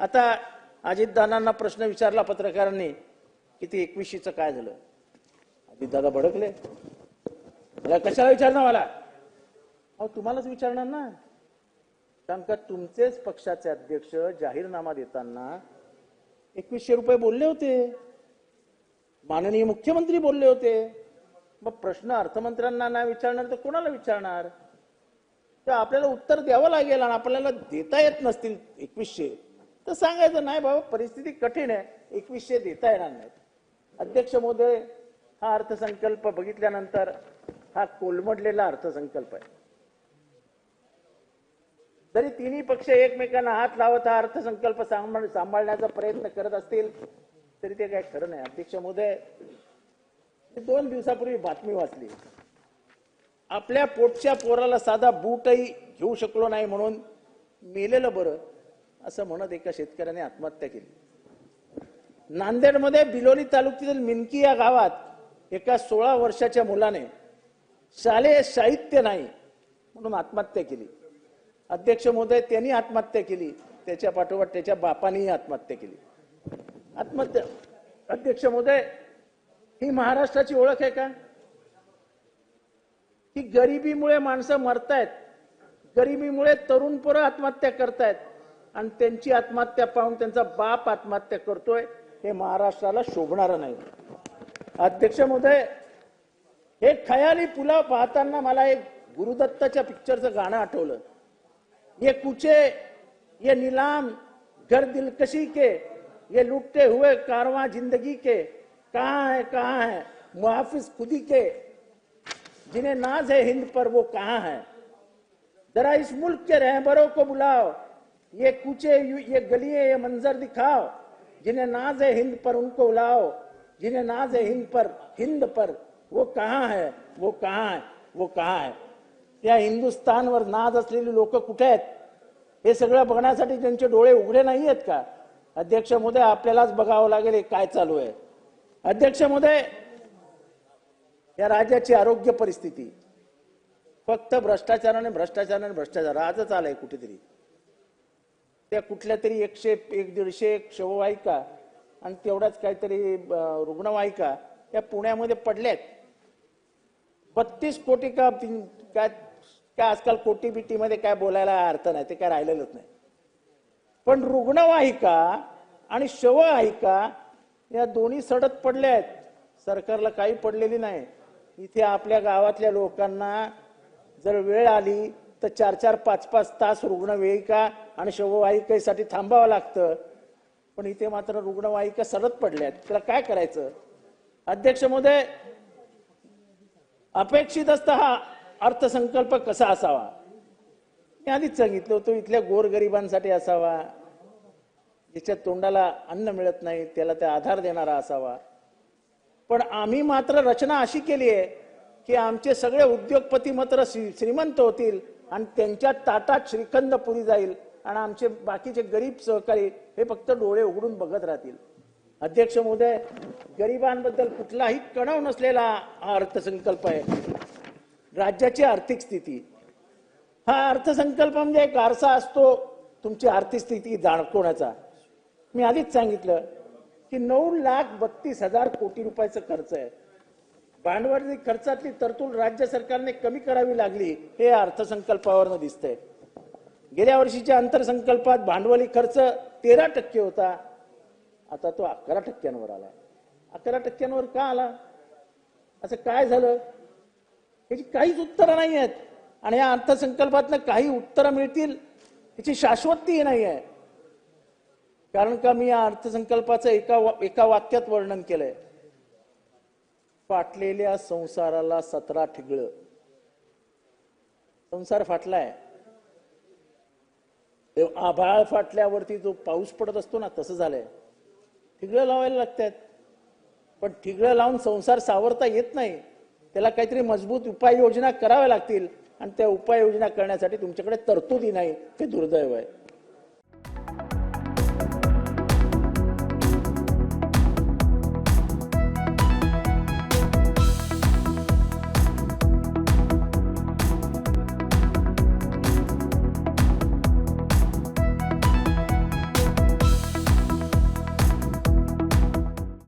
आता अजितदादांना प्रश्न विचारला पत्रकारांनी की ते एकवीसशेचं काय झालं? अजितदादा भडकले. मला कशाला विचारणार मला? अहो तुम्हालाच विचारणार ना. कारण का तुमचेच पक्षाचे अध्यक्ष जाहीरनामा देताना एकवीसशे रुपये बोलले होते. माननीय मुख्यमंत्री बोलले होते. मग प्रश्न अर्थमंत्र्यांना नाही विचारणार तर कोणाला विचारणार? तर आपल्याला उत्तर द्यावं लागेल आणि आपल्याला देता येत नसतील एकवीसशे. तर सांगायचं नाही बाबा परिस्थिती कठीण आहे. एकवीसशे देता येणार नाहीत. अध्यक्ष महोदय हा अर्थसंकल्प बघितल्यानंतर हा कोलमडलेला अर्थसंकल्प आहे. जरी तिन्ही पक्ष एकमेकांना हात लावत हा अर्थसंकल्प सांभाळ सांभाळण्याचा प्रयत्न करत असतील तरी ते काय खरं नाही. अध्यक्ष महोदय दोन दिवसापूर्वी बातमी वाचली. आपल्या पोटच्या पोराला साधा बूटही घेऊ शकलो नाही म्हणून मेलेलं बरं. असं म्हणत एका शेतकऱ्याने आत्महत्या केली. नांदेडमध्ये बिलोली तालुक्यातील मिनकी या गावात एका सोळा वर्षाच्या मुलाने शालेय साहित्य नाही म्हणून आत्महत्या केली. अध्यक्ष महोदय त्यांनी आत्महत्या केली. त्याच्या पाठोपाठ त्याच्या बापानेही आत्महत्या केली. आत्महत्या. अध्यक्ष महोदय ही महाराष्ट्राची ओळख आहे का? ही गरिबीमुळे माणसं मरतायत. गरिबीमुळे तरुण पोरं आत्महत्या करतायत. आणि त्यांची आत्महत्या पाहून त्यांचा बाप आत्महत्या करतोय हे महाराष्ट्राला शोभणारं नाही. अध्यक्ष महोदय हे खयाली पुलाव पाहताना मला एक गुरुदत्ताच्या पिक्चरचं गाणं आठवलं. ये कुचे ये नीलाम घर दिलकशी के ये लुटते हुए कारवा जिंदगी के कहाँ है कहाँ है मुहाफिज खुदी के जिन्हें नाज है हिंद पर वो कहाँ है? जरा इस मुल्क के रहबरों को बुलाओ। ये कूचे ये गलिए ये मंजर दिखाओ जिन्हें नाज है हिंद पर उनको लाओ जिन्हें नाज है हिंद पर हिंद पर वो कहाँ है वो कहाँ है वो कहाँ है? त्या हिंदुस्थानवर नाद असलेली लोक कुठे आहेत? हे सगळं बघण्यासाठी त्यांचे डोळे उघडे नाही आहेत का? अध्यक्ष मोदय आपल्यालाच बघावं लागेल हे काय चालू आहे. अध्यक्ष मोदय या राज्याची आरोग्य परिस्थिती. फक्त भ्रष्टाचाराने आणि भ्रष्टाचार आजच आलाय कुठेतरी. त्या कुठल्या तरी एकशे एक दीडशे एक शववाहिका आणि तेवढाच काहीतरी रुग्णवाहिका या पुण्यामध्ये पडल्यात. बत्तीस कोटी का काय काय आजकाल कोटी बिटीमध्ये काय बोलायला अर्थ नाही ते काय राहिलेलंच नाही. पण रुग्णवाहिका आणि शववाहिका या दोन्ही सडत पडल्या आहेत सरकारला काही पडलेली नाही. इथे आपल्या गावातल्या लोकांना जर वेळ आली तर चार चार पाच पाच तास रुग्णवाहिका आणि शववाहिकेसाठी थांबावं लागतं. पण इथे मात्र रुग्णवाहिका सरत पडल्या आहेत त्याला काय करायचं? अध्यक्ष महोदय अपेक्षित असता हा अर्थसंकल्प कसा असावा? मी आधीच सांगितलं होतं इथल्या गोरगरिबांसाठी असावा. ज्याच्या तोंडाला अन्न मिळत नाही त्याला त्या आधार देणारा असावा. पण आम्ही मात्र रचना अशी केली आहे की आमचे सगळे उद्योगपती मात्र श्री- श्रीमंत होतील. आणि त्यांच्या ताटात श्रीखंद पुरी जाईल आणि आमचे बाकीचे गरीब सहकारी हे फक्त डोळे उघडून बघत राहतील. अध्यक्ष महोदय गरिबांबद्दल कुठलाही कणव नसलेला हा अर्थसंकल्प आहे. राज्याची आर्थिक स्थिती. हा अर्थसंकल्प म्हणजे एक आरसा असतो तुमची आर्थिक स्थिती जाणकोण्याचा. मी आधीच सांगितलं की नऊ लाख बत्तीस हजार कोटी रुपयाचा खर्च आहे. भांडवली खर्चातली तरतूद राज्य सरकारने कमी करावी लागली हे अर्थसंकल्पावरनं दिसतंय. गेल्या वर्षीच्या अंतरसंकल्पात भांडवली खर्च तेरा टक्के होता. आता तो अकरा टक्क्यांवर आला अकरा टक्क्यांवर का आला? असं काय झालं? याची काहीच उत्तरं नाही आहेत आणि या अर्थसंकल्पातनं काही उत्तरं मिळतील याची शाश्वती नाही आहे कारण का मी या अर्थसंकल्पाचं एका वा- एका वाक्यात वर्णन केलंय? फाटलेल्या संसाराला सतरा ठिगळ. संसार फाटलाय. आभाळ फाटल्यावरती जो पाऊस पडत असतो ना तसं झालंय. ठिगळं लावायला लागतात. पण ठिगळं लावून संसार सावरता येत नाही. त्याला काहीतरी मजबूत उपाययोजना कराव्या लागतील. आणि त्या उपाययोजना करण्यासाठी तुमच्याकडे तरतुदी नाही हे दुर्दैव आहे.